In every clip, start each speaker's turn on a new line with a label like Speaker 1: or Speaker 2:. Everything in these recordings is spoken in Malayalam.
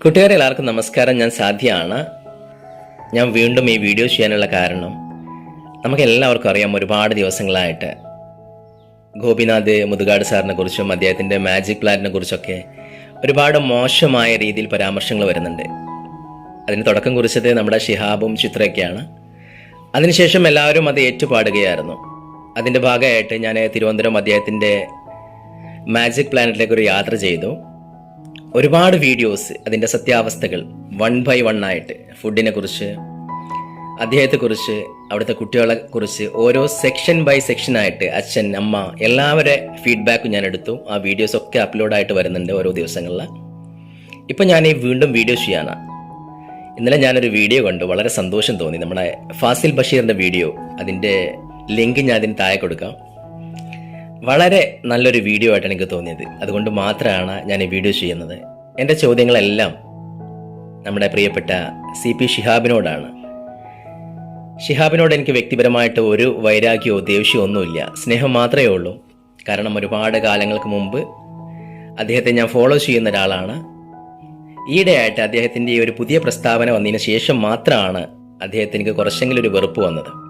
Speaker 1: കൂട്ടുകാരെ എല്ലാവർക്കും നമസ്കാരം. ഞാൻ സാധ്യയാണ് ഞാൻ വീണ്ടും ഈ വീഡിയോ ചെയ്യാനുള്ള കാരണം നമുക്ക് എല്ലാവർക്കും അറിയാം ഒരുപാട് ദിവസങ്ങളായിട്ട് ഗോപിനാഥ് മുതുകാട് സാറിനെ കുറിച്ചും അദ്ദേഹത്തിന്റെ മാജിക് പ്ലാനിനെ കുറിച്ചൊക്കെ ഒരുപാട് മോശമായ രീതിയിൽ പരാമർശങ്ങൾ വരുന്നുണ്ട്. അതിന് തുടക്കം കുറിച്ചത് നമ്മുടെ ഷിഹാബും ചിത്രയൊക്കെയാണ്. അതിനുശേഷം എല്ലാവരും അത് ഏറ്റുപാടുകയായിരുന്നു. അതിന്റെ ഭാഗമായിട്ട് ഞാൻ തിരുവനന്തപുരം അദ്ദേഹത്തിന്റെ മാജിക് പ്ലാനറ്റിലേക്ക് ഒരു യാത്ര ചെയ്തു. ഒരുപാട് വീഡിയോസ് അതിന്റെ സത്യാവസ്ഥകൾ വൺ ബൈ വൺ ആയിട്ട് ഫുഡിനെ കുറിച്ച് അദ്ദേഹത്തെക്കുറിച്ച് അവിടുത്തെ കുട്ടികളെ കുറിച്ച് ഓരോ സെക്ഷൻ ബൈ സെക്ഷൻ ആയിട്ട് അച്ഛൻ അമ്മ എല്ലാവരെ ഫീഡ്ബാക്കും ഞാൻ എടുത്തു. ആ വീഡിയോസ് ഒക്കെ അപ്ലോഡായിട്ട് വരുന്നുണ്ട് ഓരോ ദിവസങ്ങളിൽ ഇപ്പം ഞാൻ ഈ വീണ്ടും വീഡിയോ ചെയ്യാനാണ് ഇന്നലെ ഞാനൊരു വീഡിയോ കണ്ടു. വളരെ സന്തോഷം തോന്നി. നമ്മുടെ ഫാസിൽ ബഷീറിന്റെ വീഡിയോ അതിന്റെ ലിങ്ക് ഞാൻ അതിന് താഴെ കൊടുക്കാം. വളരെ നല്ലൊരു വീഡിയോ ആയിട്ടാണ് എനിക്ക് തോന്നിയത്. അതുകൊണ്ട് മാത്രമാണ് ഞാൻ ഈ വീഡിയോ ചെയ്യുന്നത്. എന്റെ ചോദ്യങ്ങളെല്ലാം നമ്മുടെ പ്രിയപ്പെട്ട സി പി ഷിഹാബിനോടാണ്. ഷിഹാബിനോട് എനിക്ക് വ്യക്തിപരമായിട്ട് ഒരു വൈരാഗ്യമോ ദേഷ്യമോ ഒന്നുമില്ല. സ്നേഹം മാത്രമേ ഉള്ളൂ. കാരണം ഒരുപാട് കാലങ്ങൾക്ക് മുമ്പ് അദ്ദേഹത്തെ ഞാൻ ഫോളോ ചെയ്യുന്ന ഒരാളാണ്. ഈയിടെയായിട്ട് അദ്ദേഹത്തിന്റെ ഒരു പുതിയ പ്രസ്താവന വന്നതിന് ശേഷം മാത്രമാണ് അദ്ദേഹത്തിന് കുറച്ചെങ്കിലും ഒരു വെറുപ്പ് വന്നത്.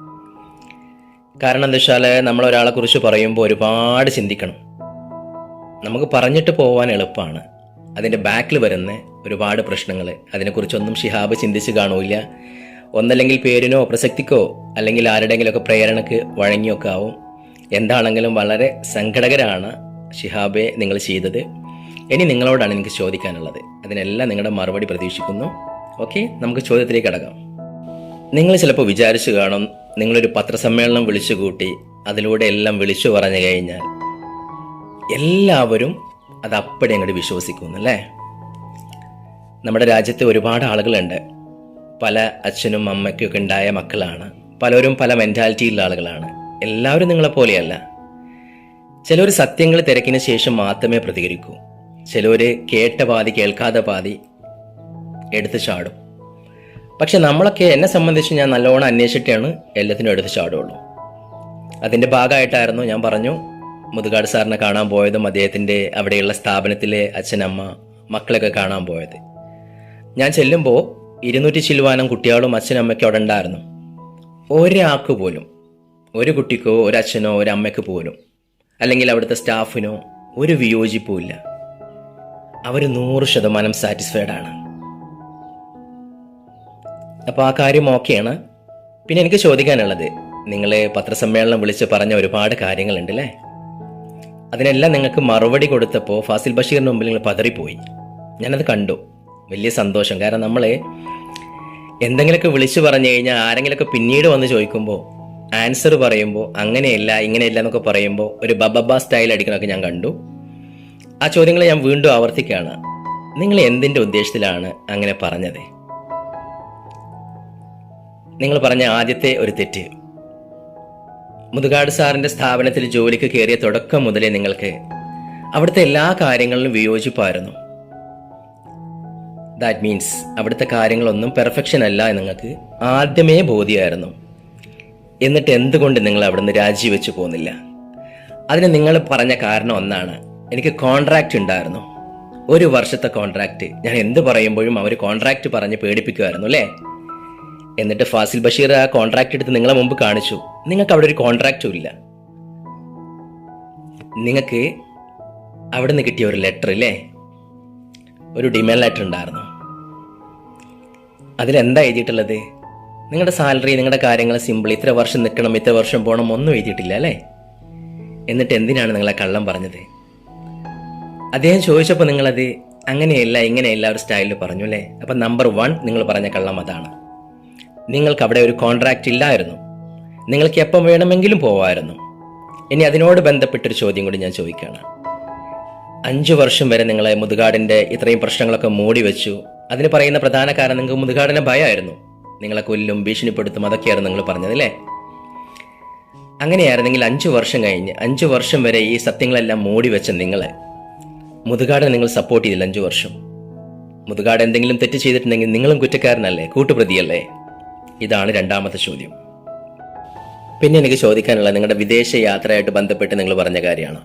Speaker 1: കാരണം എന്താ വെച്ചാൽ നമ്മൾ ഒരാളെ കുറിച്ച് പറയുമ്പോൾ ഒരുപാട് ചിന്തിക്കണം. നമുക്ക് പറഞ്ഞിട്ട് പോകാൻ എളുപ്പമാണ് അതിന്റെ ബാക്കിൽ വരുന്ന ഒരുപാട് പ്രശ്നങ്ങൾ അതിനെക്കുറിച്ചൊന്നും ഷിഹാബ് ചിന്തിച്ച് കാണൂല ഒന്നല്ലെങ്കിൽ പേരിനോ പ്രസക്തിക്കോ അല്ലെങ്കിൽ ആരുടെങ്കിലുമൊക്കെ പ്രേരണക്ക് വഴങ്ങിയൊക്കെ ആവും. എന്താണെങ്കിലും വളരെ സങ്കടകരാണ് ഷിഹാബെ നിങ്ങൾ ചെയ്തത്. ഇനി നിങ്ങളോടാണ് എനിക്ക് ചോദിക്കാനുള്ളത്. അതിനെല്ലാം നിങ്ങളുടെ മറുപടി പ്രതീക്ഷിക്കുന്നു. ഓക്കെ? നമുക്ക് ചോദ്യത്തിലേക്ക് കടക്കാം. നിങ്ങൾ ചിലപ്പോൾ വിചാരിച്ചു കാണും നിങ്ങളൊരു പത്രസമ്മേളനം വിളിച്ചു കൂട്ടി അതിലൂടെ എല്ലാം വിളിച്ചു പറഞ്ഞു കഴിഞ്ഞാൽ എല്ലാവരും അത് അപ്പടി അങ്ങോട്ട് വിശ്വസിക്കുന്നു അല്ലേ നമ്മുടെ രാജ്യത്ത് ഒരുപാട് ആളുകളുണ്ട്. പല അച്ഛനും അമ്മയ്ക്കും ഒക്കെ ഉണ്ടായ മക്കളാണ്. പലരും പല മെന്റാലിറ്റിയിലുള്ള ആളുകളാണ്. എല്ലാവരും നിങ്ങളെപ്പോലെയല്ല ചിലർ സത്യങ്ങൾ തിരക്കിന് ശേഷം മാത്രമേ പ്രതികരിക്കൂ. ചിലർ കേട്ട പാതി കേൾക്കാതെ പാതി എടുത്തു ചാടും. പക്ഷെ നമ്മളൊക്കെ എന്നെ സംബന്ധിച്ച് ഞാൻ നല്ലോണം അന്വേഷിച്ചിട്ടാണ് എല്ലാത്തിനും എടുത്ത് ചാടുള്ളൂ. അതിന്റെ ഭാഗമായിട്ടായിരുന്നു ഞാൻ പറഞ്ഞു മുതുകാട് സാറിനെ കാണാൻ പോയതും അദ്ദേഹത്തിന്റെ അവിടെയുള്ള സ്ഥാപനത്തിലെ അച്ഛനമ്മ മക്കളൊക്കെ കാണാൻ പോയത്. ഞാൻ ചെല്ലുമ്പോൾ ഇരുന്നൂറ്റി ചില്ലുവാനം കുട്ടികളും അച്ഛനമ്മയ്ക്കും അവിടെ ഉണ്ടായിരുന്നു. ഒരാൾക്ക് പോലും ഒരു കുട്ടിക്കോ ഒരു അച്ഛനോ ഒരു അമ്മയ്ക്ക് പോലും അല്ലെങ്കിൽ അവിടുത്തെ സ്റ്റാഫിനോ ഒരു വിയോജിപ്പുമില്ല അവർ നൂറ് ശതമാനം സാറ്റിസ്ഫൈഡ് ആണ്. അപ്പോൾ ആ കാര്യം ഓക്കെയാണ്. പിന്നെ എനിക്ക് ചോദിക്കാനുള്ളത് നിങ്ങൾ പത്രസമ്മേളനം വിളിച്ച് പറഞ്ഞ ഒരുപാട് കാര്യങ്ങളുണ്ട് അല്ലേ അതിനെല്ലാം നിങ്ങൾക്ക് മറുപടി കൊടുത്തപ്പോൾ ഫാസിൽ ബഷീറിന് മുമ്പിൽ നിങ്ങൾ പതറിപ്പോയി. ഞാനത് കണ്ടു. വലിയ സന്തോഷം. കാരണം നമ്മൾ എന്തെങ്കിലുമൊക്കെ വിളിച്ചു പറഞ്ഞു കഴിഞ്ഞാൽ ആരെങ്കിലുമൊക്കെ പിന്നീട് വന്ന് ചോദിക്കുമ്പോൾ ആൻസർ പറയുമ്പോൾ അങ്ങനെയല്ല ഇങ്ങനെയല്ല എന്നൊക്കെ പറയുമ്പോൾ ഒരു ബബബ സ്റ്റൈൽ അടിക്കണമൊക്കെ ഞാൻ കണ്ടു. ആ ചോദ്യങ്ങൾ ഞാൻ വീണ്ടും ആവർത്തിക്കുകയാണ്. നിങ്ങൾ എന്തിന്റെ ഉദ്ദേശത്തിലാണ് അങ്ങനെ പറഞ്ഞത്? നിങ്ങൾ പറഞ്ഞ ആദ്യത്തെ ഒരു തെറ്റ്. മുതുകാട് സാറിന്റെ സ്ഥാപനത്തിൽ ജോലിക്ക് കയറിയ തുടക്കം മുതലേ നിങ്ങൾക്ക് അവിടുത്തെ എല്ലാ കാര്യങ്ങളിലും വിയോജിപ്പായിരുന്നു. ദാറ്റ് മീൻസ് അവിടുത്തെ കാര്യങ്ങളൊന്നും പെർഫെക്ഷൻ അല്ല എന്ന് നിങ്ങൾക്ക് ആദ്യമേ ബോധ്യമായിരുന്നു. എന്നിട്ട് എന്തുകൊണ്ട് നിങ്ങൾ അവിടുന്ന് രാജിവെച്ച് പോകുന്നില്ല അതിന് നിങ്ങൾ പറഞ്ഞ കാരണം ഒന്നാണ്. എനിക്ക് കോൺട്രാക്റ്റ് ഉണ്ടായിരുന്നു. ഒരു വർഷത്തെ കോൺട്രാക്റ്റ് ഞാൻ എന്ത് പറയുമ്പോഴും അവർ കോൺട്രാക്റ്റ് പറഞ്ഞ് പേടിപ്പിക്കുമായിരുന്നു അല്ലേ? എന്നിട്ട് ഫാസിൽ ബഷീർ ആ കോൺട്രാക്ട് എടുത്ത് നിങ്ങളെ മുമ്പ് കാണിച്ചു. നിങ്ങൾക്ക് അവിടെ ഒരു കോൺട്രാക്റ്റും ഇല്ല. നിങ്ങൾക്ക് അവിടെ നിന്ന് കിട്ടിയ ഒരു ലെറ്റർ ഇല്ലേ? ഒരു ഡിമാൻഡ് ലെറ്റർ ഉണ്ടായിരുന്നു. അതിലെന്താ എഴുതിയിട്ടുള്ളത്? നിങ്ങളുടെ സാലറി നിങ്ങളുടെ കാര്യങ്ങൾ സിമ്പിൾ ഇത്ര വർഷം നിൽക്കണം ഇത്ര വർഷം പോകണം ഒന്നും എഴുതിയിട്ടില്ല അല്ലേ? എന്നിട്ട് എന്തിനാണ് നിങ്ങളെ കള്ളം പറഞ്ഞത്? അദ്ദേഹം ചോദിച്ചപ്പോൾ നിങ്ങളത് അങ്ങനെയല്ല ഇങ്ങനെയല്ല ഒരു സ്റ്റൈലിൽ പറഞ്ഞു അല്ലേ? അപ്പം നമ്പർ വൺ നിങ്ങൾ പറഞ്ഞ കള്ളം അതാണ്. നിങ്ങൾക്ക് അവിടെ ഒരു കോൺട്രാക്റ്റ് ഇല്ലായിരുന്നു. നിങ്ങൾക്ക് എപ്പം വേണമെങ്കിലും പോവായിരുന്നു. ഇനി അതിനോട് ബന്ധപ്പെട്ടൊരു ചോദ്യം കൂടി ഞാൻ ചോദിക്കുകയാണ്. അഞ്ചു വർഷം വരെ നിങ്ങളെ മുതുകാടിന്റെ ഇത്രയും പ്രശ്നങ്ങളൊക്കെ മൂടി വെച്ചു. അതിന് പറയുന്ന പ്രധാന കാരണം നിങ്ങൾക്ക് മുതുകാടിനെ ഭയമായിരുന്നു. നിങ്ങളെ കൊല്ലും ഭീഷണിപ്പെടുത്തും അതൊക്കെയായിരുന്നു നിങ്ങൾ പറഞ്ഞത് അല്ലേ? അങ്ങനെയായിരുന്നെങ്കിൽ അഞ്ചു വർഷം കഴിഞ്ഞ് അഞ്ചു വർഷം വരെ ഈ സത്യങ്ങളെല്ലാം മൂടി വെച്ച നിങ്ങളെ മുതുകാടിനെ നിങ്ങൾ സപ്പോർട്ട് ചെയ്തില്ല അഞ്ചു വർഷം. മുതുകാട് എന്തെങ്കിലും തെറ്റ് ചെയ്തിട്ടുണ്ടെങ്കിൽ നിങ്ങളും കുറ്റക്കാരനല്ലേ? കൂട്ടുപ്രതിയല്ലേ? ഇതാണ് രണ്ടാമത്തെ ചോദ്യം. പിന്നെ എനിക്ക് ചോദിക്കാനുള്ള നിങ്ങളുടെ വിദേശ യാത്രയായിട്ട് ബന്ധപ്പെട്ട് നിങ്ങൾ പറഞ്ഞ കാര്യമാണ്.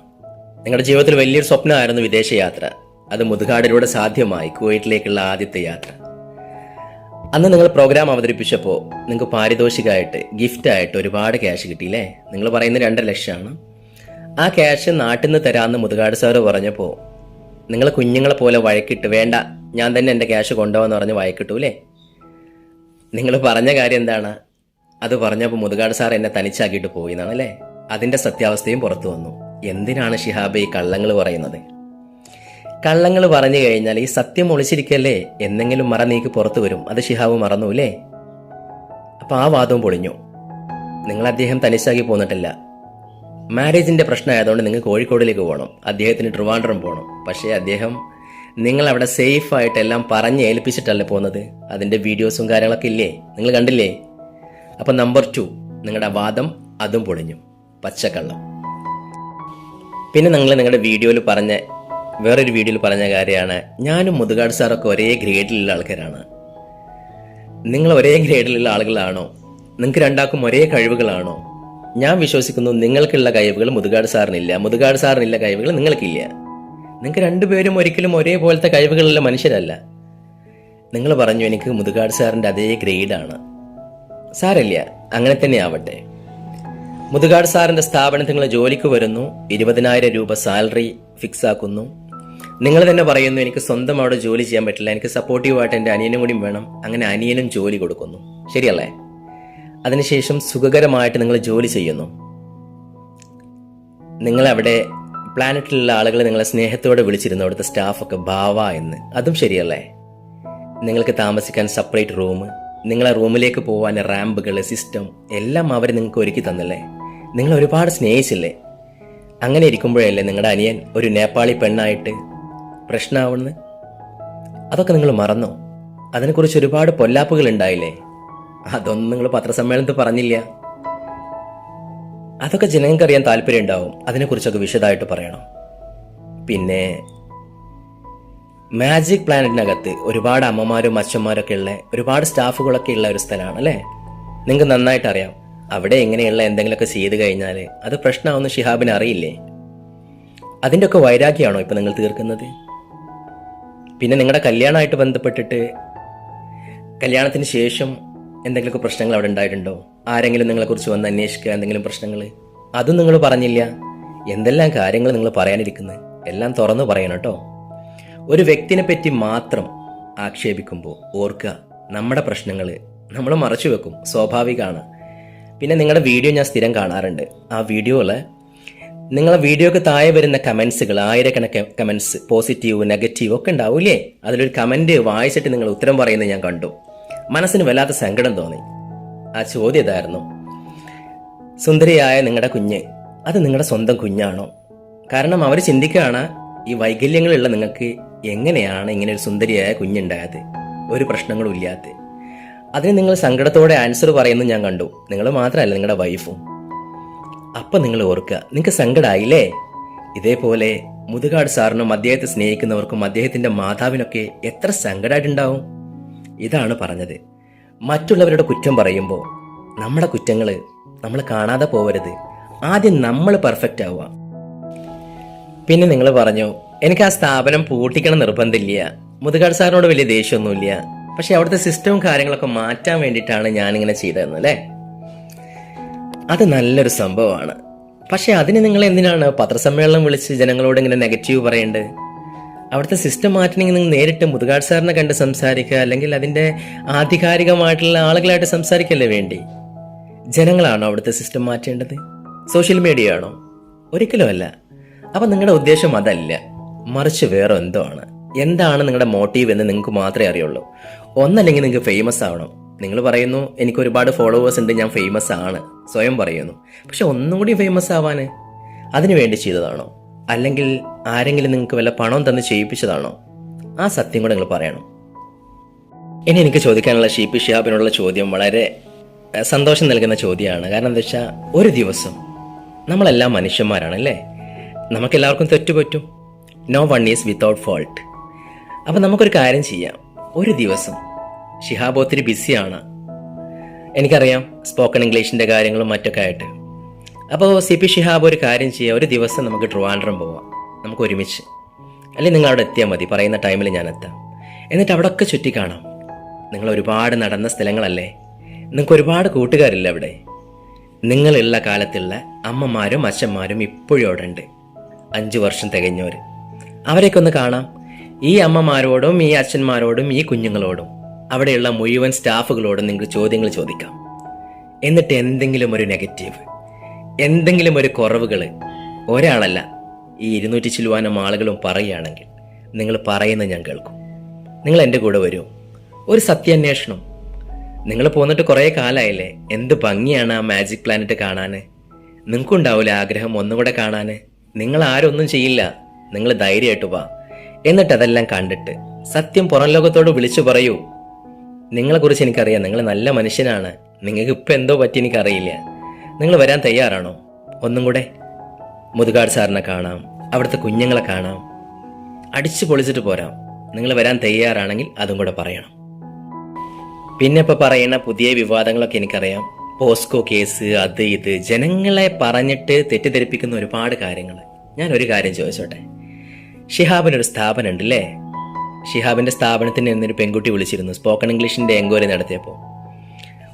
Speaker 1: നിങ്ങളുടെ ജീവിതത്തിൽ വലിയൊരു സ്വപ്നമായിരുന്നു വിദേശ യാത്ര അത് മുതുകാടിലൂടെ സാധ്യമായി കുവൈറ്റിലേക്കുള്ള ആദ്യത്തെ യാത്ര. അന്ന് നിങ്ങൾ പ്രോഗ്രാം അവതരിപ്പിച്ചപ്പോൾ നിങ്ങൾക്ക് പാരിതോഷികമായിട്ട് ഗിഫ്റ്റായിട്ട് ഒരുപാട് ക്യാഷ് കിട്ടിയില്ലേ? നിങ്ങൾ പറയുന്ന രണ്ട് ലക്ഷമാണ്. ആ ക്യാഷ് നാട്ടിൽ നിന്ന് തരാമെന്ന് മുതുകാട് സാറ് പറഞ്ഞപ്പോൾ നിങ്ങൾ കുഞ്ഞുങ്ങളെ പോലെ വഴക്കിട്ട് വേണ്ട ഞാൻ തന്നെ എന്റെ ക്യാഷ് കൊണ്ടുപോകാന്ന് പറഞ്ഞ് വഴക്കിട്ടൂലേ നിങ്ങൾ പറഞ്ഞ കാര്യം എന്താണ്? അത് പറഞ്ഞപ്പോൾ മുതുകാട് സാർ എന്നെ തനിച്ചാക്കിയിട്ട് പോയി എന്നാണ് അല്ലേ? അതിന്റെ സത്യാവസ്ഥയും പുറത്തു വന്നു. എന്തിനാണ് ഷിഹാബ് ഈ കള്ളങ്ങൾ പറയുന്നത്? കള്ളങ്ങൾ പറഞ്ഞു കഴിഞ്ഞാൽ ഈ സത്യം ഒളിച്ചിരിക്കല്ലേ? എന്നെങ്കിലും മറ നീക്ക് പുറത്തു വരും. അത് ഷിഹാബ് മറന്നൂല്ലേ അപ്പൊ ആ വാദവും പൊളിഞ്ഞു. നിങ്ങൾ അദ്ദേഹം തനിച്ചാക്കി പോന്നിട്ടില്ല. മാരേജിന്റെ പ്രശ്നമായതുകൊണ്ട് നിങ്ങൾ കോഴിക്കോടിലേക്ക് പോകണം. അദ്ദേഹത്തിന് ട്രിവാൻഡ്രം പോകണം. പക്ഷേ അദ്ദേഹം നിങ്ങൾ അവിടെ സേഫ് ആയിട്ട് എല്ലാം പറഞ്ഞ് ഏൽപ്പിച്ചിട്ടല്ലേ പോകുന്നത്? അതിന്റെ വീഡിയോസും കാര്യങ്ങളൊക്കെ ഇല്ലേ? നിങ്ങൾ കണ്ടില്ലേ? അപ്പം നമ്പർ ടു നിങ്ങളുടെ വാദം അതും പൊളിഞ്ഞു. പച്ചക്കള്ളം. പിന്നെ നിങ്ങൾ നിങ്ങളുടെ വീഡിയോയിൽ പറഞ്ഞ വേറൊരു വീഡിയോയിൽ പറഞ്ഞ കാര്യമാണ് ഞാനും മുതുകാട് സാറൊക്കെ ഒരേ ഗ്രേഡിലുള്ള ആൾക്കാരാണ്. നിങ്ങൾ ഒരേ ഗ്രേഡിലുള്ള ആളുകളാണോ? നിങ്ങൾക്ക് രണ്ടാക്കും ഒരേ കഴിവുകളാണോ? ഞാൻ വിശ്വസിക്കുന്നു നിങ്ങൾക്കുള്ള കഴിവുകൾ മുതുകാട് സാറിനില്ല. മുതുകാട് സാറിനില്ല കഴിവുകൾ നിങ്ങൾക്കില്ല. നിങ്ങൾക്ക് രണ്ടുപേരും ഒരിക്കലും ഒരേപോലത്തെ കഴിവുകളുള്ള മനുഷ്യരല്ല. നിങ്ങൾ പറഞ്ഞു എനിക്ക് മുതുകാട് സാറിന്റെ അതേ ഗ്രേഡാണ് സാരല്ല അങ്ങനെ തന്നെ ആവട്ടെ. മുതുകാട് സാറിന്റെ സ്ഥാപനത്തിൽ നിങ്ങൾ ജോലിക്ക് വരുന്നു ഇരുപതിനായിരം രൂപ സാലറി ഫിക്സ് ആക്കുന്നു. നിങ്ങൾ തന്നെ പറയുന്നു എനിക്ക് സ്വന്തം അവിടെ ജോലി ചെയ്യാൻ പറ്റില്ല എനിക്ക് സപ്പോർട്ടീവായിട്ട് എന്റെ അനിയനും കൂടി വേണം. അങ്ങനെ അനിയനും ജോലി കൊടുക്കുന്നു. ശരിയല്ലേ? അതിനുശേഷം സുഖകരമായിട്ട് നിങ്ങൾ ജോലി ചെയ്യുന്നു. നിങ്ങൾ അവിടെ പ്ലാനറ്റിലുള്ള ആളുകൾ നിങ്ങളെ സ്നേഹത്തോടെ വിളിച്ചിരുന്നു. അവിടുത്തെ സ്റ്റാഫൊക്കെ ഭാവ എന്ന്. അതും ശരിയല്ലേ? നിങ്ങൾക്ക് താമസിക്കാൻ സെപ്പറേറ്റ് റൂം നിങ്ങളെ റൂമിലേക്ക് പോകാൻ റാമ്പുകൾ സിസ്റ്റം എല്ലാം അവർ നിങ്ങൾക്ക് ഒരുക്കി തന്നല്ലേ? നിങ്ങൾ ഒരുപാട് സ്നേഹിച്ചില്ലേ? അങ്ങനെ ഇരിക്കുമ്പോഴല്ലേ നിങ്ങളുടെ അനിയൻ ഒരു നേപ്പാളി പെണ്ണായിട്ട് പ്രശ്നമാവുന്നത് അതൊക്കെ നിങ്ങൾ മറന്നോ? അതിനെക്കുറിച്ച് ഒരുപാട് പൊല്ലാപ്പുകൾ ഉണ്ടായില്ലേ? അതൊന്നും നിങ്ങൾ പത്രസമ്മേളനത്തിൽ പറഞ്ഞില്ല. അതൊക്കെ ജനങ്ങൾക്ക് അറിയാൻ താല്പര്യം ഉണ്ടാവും. അതിനെക്കുറിച്ചൊക്കെ വിശദമായിട്ട് പറയണം. പിന്നെ മാജിക് പ്ലാനറ്റിനകത്ത് ഒരുപാട് അമ്മമാരും അച്ഛന്മാരൊക്കെ ഉള്ള ഒരുപാട് സ്റ്റാഫുകളൊക്കെ ഉള്ള ഒരു സ്ഥലമാണ് അല്ലേ? നിങ്ങൾക്ക് നന്നായിട്ട് അറിയാം. അവിടെ എങ്ങനെയുള്ള എന്തെങ്കിലുമൊക്കെ ചെയ്ത് കഴിഞ്ഞാൽ അത് പ്രശ്നമാവുന്ന ഷിഹാബിന് അറിയില്ലേ? അതിന്റെ ഒക്കെ വൈരാഗ്യമാണോ ഇപ്പം നിങ്ങൾ തീർക്കുന്നത്? പിന്നെ നിങ്ങളുടെ കല്യാണമായിട്ട് ബന്ധപ്പെട്ടിട്ട് കല്യാണത്തിന് ശേഷം എന്തെങ്കിലുമൊക്കെ പ്രശ്നങ്ങൾ അവിടെ ഉണ്ടായിട്ടുണ്ടോ? ആരെങ്കിലും നിങ്ങളെക്കുറിച്ച് വന്ന് അന്വേഷിക്കുക എന്തെങ്കിലും പ്രശ്നങ്ങൾ അതും നിങ്ങൾ പറഞ്ഞില്ല. എന്തെല്ലാം കാര്യങ്ങൾ നിങ്ങൾ പറയാനിരിക്കുന്നത് എല്ലാം തുറന്നു പറയണം കേട്ടോ. ഒരു വ്യക്തിനെ പറ്റി മാത്രം ആക്ഷേപിക്കുമ്പോൾ ഓർക്കുക നമ്മുടെ പ്രശ്നങ്ങൾ നമ്മൾ മറച്ചു വെക്കും സ്വാഭാവികമാണ്. പിന്നെ നിങ്ങളുടെ വീഡിയോ ഞാൻ സ്ഥിരം കാണാറുണ്ട്. ആ വീഡിയോയിൽ നിങ്ങളുടെ വീഡിയോക്ക് താഴെ വരുന്ന കമൻസുകൾ ആയിരക്കണക്കിന് കമൻസ് പോസിറ്റീവ് നെഗറ്റീവ് ഒക്കെ ഉണ്ടാവൂലേ അതിലൊരു കമന്റ് വായിച്ചിട്ട് നിങ്ങൾ ഉത്തരം പറയുന്നത് ഞാൻ കണ്ടു. മനസ്സിന് വല്ലാത്ത സങ്കടം തോന്നി. ആ ചോദ്യം ഇതായിരുന്നു. സുന്ദരിയായ നിങ്ങളുടെ കുഞ്ഞ് അത് നിങ്ങളുടെ സ്വന്തം കുഞ്ഞാണോ? കാരണം അവർ ചിന്തിക്കുകയാണ് ഈ വൈകല്യങ്ങളുള്ള നിങ്ങൾക്ക് എങ്ങനെയാണ് ഇങ്ങനെ ഒരു സുന്ദരിയായ കുഞ്ഞുണ്ടായത്? ഒരു പ്രശ്നങ്ങളും ഇല്ലാത്ത. അതിന് നിങ്ങൾ സങ്കടത്തോടെ ആൻസർ പറയുന്നത് ഞാൻ കണ്ടു. നിങ്ങൾ മാത്രമല്ല നിങ്ങളുടെ വൈഫും അപ്പം നിങ്ങൾ ഓർക്കുക നിങ്ങൾക്ക് സങ്കടമായില്ലേ ഇതേപോലെ മുതുകാട് സാറിനും അദ്ദേഹത്തെ സ്നേഹിക്കുന്നവർക്കും അദ്ദേഹത്തിന്റെ മാതാവിനൊക്കെ എത്ര സങ്കടമായിട്ടുണ്ടാവും ഇതാണ് പറഞ്ഞത്. മറ്റുള്ളവരുടെ കുറ്റം പറയുമ്പോൾ നമ്മുടെ കുറ്റങ്ങൾ നമ്മൾ കാണാതെ പോവരുത്. ആദ്യം നമ്മൾ പെർഫെക്റ്റ് ആവുക. പിന്നെ നിങ്ങൾ പറഞ്ഞു എനിക്ക് ആ സ്ഥാപനം പൂട്ടിക്കണം നിർബന്ധമില്ല. മുതുകാട് സാറിനോട് വലിയ ദേഷ്യമൊന്നുമില്ല. പക്ഷെ അവിടുത്തെ സിസ്റ്റവും കാര്യങ്ങളൊക്കെ മാറ്റാൻ വേണ്ടിയിട്ടാണ് ഞാനിങ്ങനെ ചെയ്തതെന്ന് അല്ലേ? അത് നല്ലൊരു സംഭവമാണ്. പക്ഷെ അതിന് നിങ്ങൾ എന്തിനാണ് പത്രസമ്മേളനം വിളിച്ച് ജനങ്ങളോട് ഇങ്ങനെ നെഗറ്റീവ് പറയേണ്ടത്? അവിടുത്തെ സിസ്റ്റം മാറ്റണമെങ്കിൽ നിങ്ങൾ നേരിട്ട് മുതുകാട് സാറിനെ കണ്ട് സംസാരിക്കുക അല്ലെങ്കിൽ അതിന്റെ ആധികാരികമായിട്ടുള്ള ആളുകളായിട്ട് സംസാരിക്കല്ലേ വേണ്ടി? ജനങ്ങളാണോ അവിടുത്തെ സിസ്റ്റം മാറ്റേണ്ടത്? സോഷ്യൽ മീഡിയ ആണോ? ഒരിക്കലും അല്ല. അപ്പം നിങ്ങളുടെ ഉദ്ദേശം അതല്ല. മറിച്ച് വേറെ എന്തോ ആണ്. എന്താണ് നിങ്ങളുടെ മോട്ടീവ് എന്ന് നിങ്ങൾക്ക് മാത്രമേ അറിയുള്ളൂ. ഒന്നല്ലെങ്കിൽ നിങ്ങൾക്ക് ഫേമസ് ആവണം. നിങ്ങൾ പറയുന്നു എനിക്ക് ഒരുപാട് ഫോളോവേഴ്സ് ഉണ്ട് ഞാൻ ഫേമസ് ആണ്. സ്വയം പറയുന്നു. പക്ഷെ ഒന്നും കൂടി ഫേമസ് ആവാന് അതിനു വേണ്ടി ചെയ്തതാണോ? അല്ലെങ്കിൽ ആരെങ്കിലും നിങ്ങൾക്ക് വല്ല പണം തന്ന് ചെയ്യിപ്പിച്ചതാണോ? ആ സത്യം കൂടെ നിങ്ങൾ പറയണം. ഇനി എനിക്ക് ചോദിക്കാനുള്ള ഷീപ്പി ഷിഹാബിനുള്ള ചോദ്യം വളരെ സന്തോഷം നൽകുന്ന ചോദ്യമാണ്. കാരണം എന്താ വെച്ചാൽ ഒരു ദിവസം നമ്മളെല്ലാം മനുഷ്യന്മാരാണ് അല്ലേ നമുക്കെല്ലാവർക്കും തെറ്റുപറ്റും no one is without fault അപ്പം നമുക്കൊരു കാര്യം ചെയ്യാം. ഒരു ദിവസം ഷിഹാബ് ഒത്തിരി ബിസിയാണ് എനിക്കറിയാം സ്പോക്കൺ ഇംഗ്ലീഷിന്റെ കാര്യങ്ങളും മറ്റൊക്കെ ആയിട്ട്. അപ്പോൾ സി പി ഷിഹാബ് ഒരു കാര്യം ചെയ്യുക ഒരു ദിവസം നമുക്ക് ട്രിവാൻഡ്രം പോവാം. നമുക്ക് ഒരുമിച്ച്. അല്ലെങ്കിൽ നിങ്ങൾ അവിടെ എത്തിയാൽ മതി. പറയുന്ന ടൈമിൽ ഞാൻ എത്താം. എന്നിട്ട് അവിടെ ഒക്കെ ചുറ്റി കാണാം നിങ്ങൾ ഒരുപാട് നടന്ന സ്ഥലങ്ങളല്ലേ? നിങ്ങൾക്ക് ഒരുപാട് കൂട്ടുകാരില്ല അവിടെ. നിങ്ങളുള്ള കാലത്തുള്ള അമ്മമാരും അച്ഛന്മാരും ഇപ്പോഴും അവിടെ ഉണ്ട്. അഞ്ചു വർഷം തികഞ്ഞവർ അവരെയൊക്കെ ഒന്ന് കാണാം. ഈ അമ്മമാരോടും ഈ അച്ഛന്മാരോടും ഈ കുഞ്ഞുങ്ങളോടും അവിടെയുള്ള മുഴുവൻ സ്റ്റാഫുകളോടും നിങ്ങൾ ചോദ്യങ്ങൾ ചോദിക്കാം. എന്നിട്ട് എന്തെങ്കിലും ഒരു നെഗറ്റീവ് എന്തെങ്കിലും ഒരു കുറവുകൾ ഒരാളല്ല ഈ ഇരുന്നൂറ്റി ചിലുവാനം ആളുകളും പറയുകയാണെങ്കിൽ നിങ്ങൾ പറയുന്നത് ഞാൻ കേൾക്കും. നിങ്ങൾ എന്റെ കൂടെ വരൂ. ഒരു സത്യാന്വേഷണം. നിങ്ങൾ പോന്നിട്ട് കുറേ കാലമായില്ലേ എന്ത് ഭംഗിയാണ് ആ മാജിക് പ്ലാനറ്റ് കാണാൻ? നിങ്ങൾക്കുണ്ടാവില്ല ആഗ്രഹം ഒന്നും കൂടെ കാണാൻ? നിങ്ങൾ ആരൊന്നും ചെയ്യില്ല. നിങ്ങൾ ധൈര്യമായിട്ട് വാ. എന്നിട്ട് അതെല്ലാം കണ്ടിട്ട് സത്യം പുറം ലോകത്തോട് വിളിച്ചു പറയൂ. നിങ്ങളെക്കുറിച്ച് എനിക്കറിയാം. നിങ്ങൾ നല്ല മനുഷ്യനാണ്. നിങ്ങൾക്ക് ഇപ്പം എന്തോ പറ്റി എനിക്കറിയില്ല. നിങ്ങൾ വരാൻ തയ്യാറാണോ? ഒന്നും കൂടെ. മുതുകാട് സാറിനെ കാണാം. അവിടുത്തെ കുഞ്ഞുങ്ങളെ കാണാം. അടിച്ചു പൊളിച്ചിട്ട് പോരാം. നിങ്ങൾ വരാൻ തയ്യാറാണെങ്കിൽ അതും കൂടെ പറയണം. പിന്നെ ഇപ്പൊ പറയുന്ന പുതിയ വിവാദങ്ങളൊക്കെ എനിക്കറിയാം. പോസ്കോ കേസ് അത് ഇത് ജനങ്ങളെ പറഞ്ഞിട്ട് തെറ്റിദ്ധരിപ്പിക്കുന്ന ഒരുപാട് കാര്യങ്ങൾ. ഞാൻ ഒരു കാര്യം ചോദിച്ചോട്ടെ? ഷിഹാബിനൊരു സ്ഥാപനം ഉണ്ട് അല്ലേ ഷിഹാബിന്റെ സ്ഥാപനത്തിന് എന്നൊരു പെൺകുട്ടി വിളിച്ചിരുന്നു. സ്പോക്കൺ ഇംഗ്ലീഷിന്റെ എൻക്വയറി നടത്തിയപ്പോൾ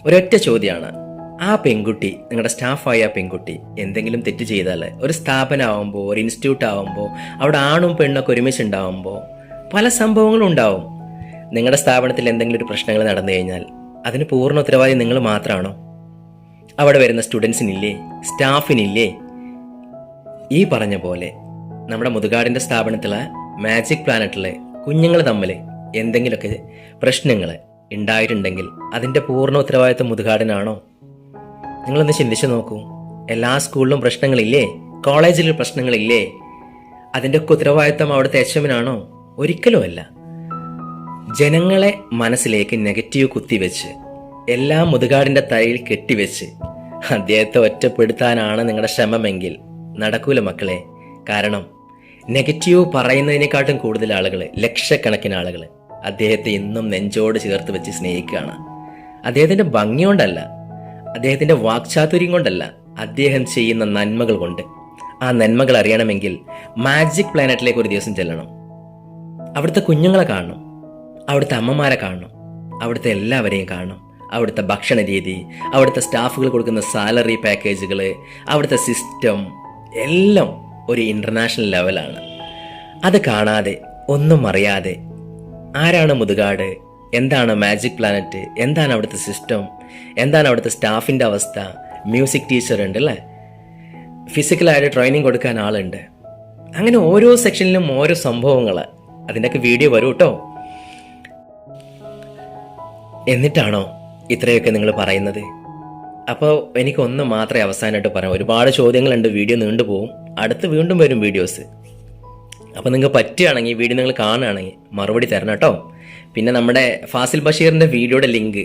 Speaker 1: ഒരൊറ്റ ചോദ്യമാണ്. ആ പെൺകുട്ടി നിങ്ങളുടെ സ്റ്റാഫായ ആ പെൺകുട്ടി എന്തെങ്കിലും തെറ്റ് ചെയ്താൽ ഒരു സ്ഥാപനമാകുമ്പോൾ ഒരു ഇൻസ്റ്റിറ്റ്യൂട്ട് ആവുമ്പോൾ അവിടെ ആണും പെണ്ണൊക്കെ ഒരുമിച്ച് ഉണ്ടാവുമ്പോൾ പല സംഭവങ്ങളും ഉണ്ടാവും. നിങ്ങളുടെ സ്ഥാപനത്തിൽ എന്തെങ്കിലും ഒരു പ്രശ്നങ്ങൾ നടന്നു കഴിഞ്ഞാൽ അതിന് പൂർണ ഉത്തരവാദി നിങ്ങൾ മാത്രമാണോ അവിടെ വരുന്ന സ്റ്റുഡൻസിനില്ലേ സ്റ്റാഫിനില്ലേ? ഈ പറഞ്ഞ പോലെ നമ്മുടെ മുതുകാടിന്റെ സ്ഥാപനത്തിലെ മാജിക് പ്ലാനറ്റിലെ കുഞ്ഞുങ്ങൾ തമ്മിൽ എന്തെങ്കിലുമൊക്കെ പ്രശ്നങ്ങൾ ഉണ്ടായിട്ടുണ്ടെങ്കിൽ അതിന്റെ പൂർണ ഉത്തരവാദിത്വം മുതുകാടിനാണോ? നിങ്ങളൊന്ന് ചിന്തിച്ചു നോക്കൂ. എല്ലാ സ്കൂളിലും പ്രശ്നങ്ങളില്ലേ? കോളേജിൽ പ്രശ്നങ്ങളില്ലേ? അതിന്റെ ഒക്കെ ഉത്തരവാദിത്വം അവിടുത്തെ എച്ച് എമ്മിനാണോ ഒരിക്കലുമല്ല. ജനങ്ങളെ മനസ്സിലേക്ക് നെഗറ്റീവ് കുത്തിവെച്ച് എല്ലാ മുതുകാടിന്റെ തലയിൽ കെട്ടിവെച്ച് അദ്ദേഹത്തെ ഒറ്റപ്പെടുത്താനാണ് നിങ്ങളുടെ ശ്രമമെങ്കിൽ നടക്കൂല മക്കളെ. കാരണം നെഗറ്റീവ് പറയുന്നതിനെക്കാട്ടും കൂടുതൽ ആളുകൾ ലക്ഷക്കണക്കിന് ആളുകൾ അദ്ദേഹത്തെ ഇന്നും നെഞ്ചോട് ചേർത്ത് വെച്ച് സ്നേഹിക്കുകയാണ്. അദ്ദേഹത്തിന്റെ ഭംഗി അദ്ദേഹത്തിന്റെ വാക്ചാതുര്യം കൊണ്ടല്ല അദ്ദേഹം ചെയ്യുന്ന നന്മകൾ കൊണ്ട്. ആ നന്മകൾ അറിയണമെങ്കിൽ മാജിക് പ്ലാനറ്റിലേക്ക് ഒരു ദിവസം ചെല്ലണം. അവിടുത്തെ കുഞ്ഞുങ്ങളെ കാണണം അവിടുത്തെ അമ്മമാരെ കാണണം അവിടുത്തെ എല്ലാവരെയും കാണണം. അവിടുത്തെ ഭക്ഷണ രീതി അവിടുത്തെ സ്റ്റാഫുകൾ കൊടുക്കുന്ന സാലറി പാക്കേജുകൾ അവിടുത്തെ സിസ്റ്റം എല്ലാം ഒരു ഇന്റർനാഷണൽ ലെവലാണ് അത് കാണാതെ ഒന്നും അറിയാതെ ആരാണ് മുതുകാട് എന്താണ് മാജിക് പ്ലാനറ്റ് എന്താണ് അവിടുത്തെ സിസ്റ്റം എന്താണ് അവിടുത്തെ സ്റ്റാഫിന്റെ അവസ്ഥ? മ്യൂസിക് ടീച്ചർ ഉണ്ട് അല്ലേ? ഫിസിക്കലായിട്ട് ട്രെയിനിങ് കൊടുക്കാൻ ആളുണ്ട്. അങ്ങനെ ഓരോ സെക്ഷനിലും ഓരോ സംഭവങ്ങൾ അതിന്റെയൊക്കെ വീഡിയോ വരും കേട്ടോ എന്നിട്ടാണോ ഇത്രയൊക്കെ നിങ്ങൾ പറയുന്നത്? അപ്പോൾ എനിക്കൊന്ന് മാത്രമേ അവസാനമായിട്ട് പറയാം ഒരുപാട് ചോദ്യങ്ങളുണ്ട് വീഡിയോ നീണ്ടുപോകും അടുത്ത് വീണ്ടും വരും വീഡിയോസ് അപ്പോൾ നിങ്ങൾക്ക് പറ്റുകയാണെങ്കിൽ വീഡിയോ നിങ്ങൾ കാണുകയാണെങ്കിൽ മറുപടി തരണം കേട്ടോ പിന്നെ നമ്മുടെ ഫാസിൽ ബഷീറിന്റെ വീഡിയോയുടെ ലിങ്ക്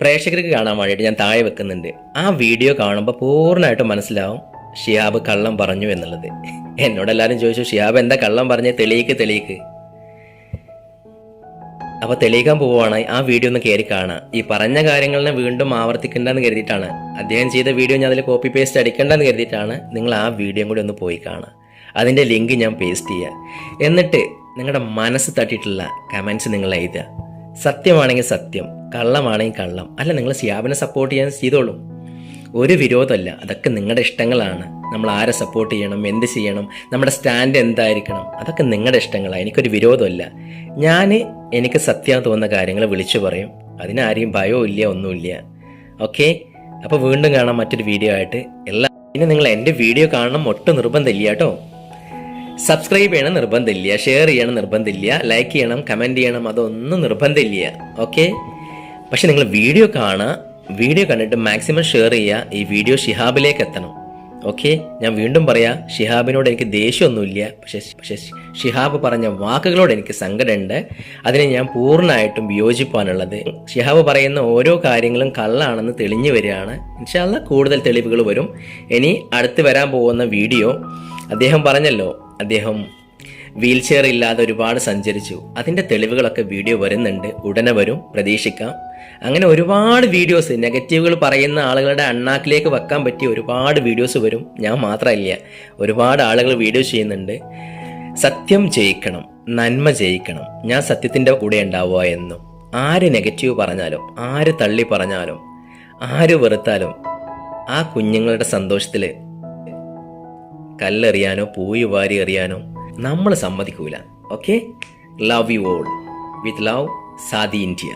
Speaker 1: പ്രേക്ഷകർക്ക് കാണാൻ വേണ്ടിയിട്ട് ഞാൻ താഴെ വെക്കുന്നുണ്ട്. ആ വീഡിയോ കാണുമ്പോൾ പൂർണമായിട്ടും മനസ്സിലാവും ഷിയാബ് കള്ളം പറഞ്ഞു എന്നുള്ളത്. എന്നോട് എല്ലാവരും ചോദിച്ചു ഷിയാബ് എന്താ കള്ളം പറഞ്ഞ്? തെളിയിക്ക് തെളിയിക്ക്. അപ്പോൾ തെളിയിക്കാൻ പോവുകയാണ്. ആ വീഡിയോ ഒന്ന് കയറി കാണാം. ഈ പറഞ്ഞ കാര്യങ്ങളെ വീണ്ടും ആവർത്തിക്കണ്ടെന്ന് കരുതിയിട്ടാണ്. അദ്ദേഹം ചെയ്ത വീഡിയോ ഞാൻ അതിൽ കോപ്പി പേസ്റ്റ് അടിക്കണ്ടെന്ന് കരുതിയിട്ടാണ് നിങ്ങൾ ആ വീഡിയോ കൂടി ഒന്ന് പോയി കാണാം. അതിന്റെ ലിങ്ക് ഞാൻ പേസ്റ്റ് ചെയ്യുക എന്നിട്ട് നിങ്ങളുടെ മനസ്സ് തട്ടിയിട്ടുള്ള കമൻസ് നിങ്ങൾ എഴുതുക. സത്യമാണെങ്കിൽ സത്യം കള്ളമാണെങ്കിൽ കള്ളം. അല്ല നിങ്ങൾ സിയാബിനെ സപ്പോർട്ട് ചെയ്യാൻ ചെയ്തോളൂ. ഒരു വിരോധമല്ല അതൊക്കെ നിങ്ങളുടെ ഇഷ്ടങ്ങളാണ്. നമ്മൾ ആരെ സപ്പോർട്ട് ചെയ്യണം എന്ത് ചെയ്യണം നമ്മുടെ സ്റ്റാൻഡ് എന്തായിരിക്കണം അതൊക്കെ നിങ്ങളുടെ ഇഷ്ടങ്ങളാണ് എനിക്കൊരു വിരോധമല്ല. ഞാൻ എനിക്ക് സത്യം തോന്നുന്ന കാര്യങ്ങൾ വിളിച്ചു പറയും. അതിനാരെയും ഭയവും ഇല്ല ഒന്നുമില്ല. ഓക്കെ അപ്പോൾ വീണ്ടും കാണാം മറ്റൊരു വീഡിയോ ആയിട്ട്. എല്ലാ പിന്നെ നിങ്ങൾ എന്റെ വീഡിയോ കാണണം ഒട്ടും നിർബന്ധമില്ല കേട്ടോ. സബ്സ്ക്രൈബ് ചെയ്യണം നിർബന്ധമില്ല ഷെയർ ചെയ്യണം നിർബന്ധമില്ല ലൈക്ക് ചെയ്യണം കമന്റ് ചെയ്യണം അതൊന്നും നിർബന്ധമില്ല. ഓക്കെ പക്ഷെ നിങ്ങൾ വീഡിയോ കാണുക വീഡിയോ കണ്ടിട്ട് മാക്സിമം ഷെയർ ചെയ്യുക ഈ വീഡിയോ ഷിഹാബിലേക്ക് എത്തണം. ഓക്കെ ഞാൻ വീണ്ടും പറയാം ഷിഹാബിനോട് എനിക്ക് ദേഷ്യമൊന്നുമില്ല. പക്ഷേ പക്ഷെ ഷിഹാബ് പറഞ്ഞ വാക്കുകളോട് എനിക്ക് സങ്കടമുണ്ട്. അതിനെ ഞാൻ പൂർണമായിട്ടും വിയോജിപ്പാനുള്ളത്. ഷിഹാബ് പറയുന്ന ഓരോ കാര്യങ്ങളും കള്ളാണെന്ന് തെളിഞ്ഞു വരികയാണ്. ഇൻഷാല്ല കൂടുതൽ തെളിവുകൾ വരും. ഇനി അടുത്ത് വരാൻ പോകുന്ന വീഡിയോ അദ്ദേഹം പറഞ്ഞല്ലോ അദ്ദേഹം വീൽ ചെയർ ഇല്ലാതെ ഒരുപാട് സഞ്ചരിച്ചു. അതിന്റെ തെളിവുകളൊക്കെ വീഡിയോ വരുന്നുണ്ട്. ഉടനെ വരും പ്രതീക്ഷിക്കാം. അങ്ങനെ ഒരുപാട് വീഡിയോസ് നെഗറ്റീവുകൾ പറയുന്ന ആളുകളുടെ അണ്ണാക്കിലേക്ക് വെക്കാൻ പറ്റിയ ഒരുപാട് വീഡിയോസ് വരും. ഞാൻ മാത്രമല്ല ഒരുപാട് ആളുകൾ വീഡിയോ ചെയ്യുന്നുണ്ട്. സത്യം ജയിക്കണം നന്മ ജയിക്കണം. ഞാൻ സത്യത്തിന്റെ കൂടെ ഉണ്ടാവുക എന്നും. ആര് നെഗറ്റീവ് പറഞ്ഞാലും ആര് തള്ളി പറഞ്ഞാലും ആര് വെറുത്താലും ആ കുഞ്ഞുങ്ങളുടെ സന്തോഷത്തിൽ കല്ലെറിയാനോ പൂയി വാരി എറിയാനോ നമ്മൾ സമ്മതിക്കൂല. Okay love you all with love Sadi India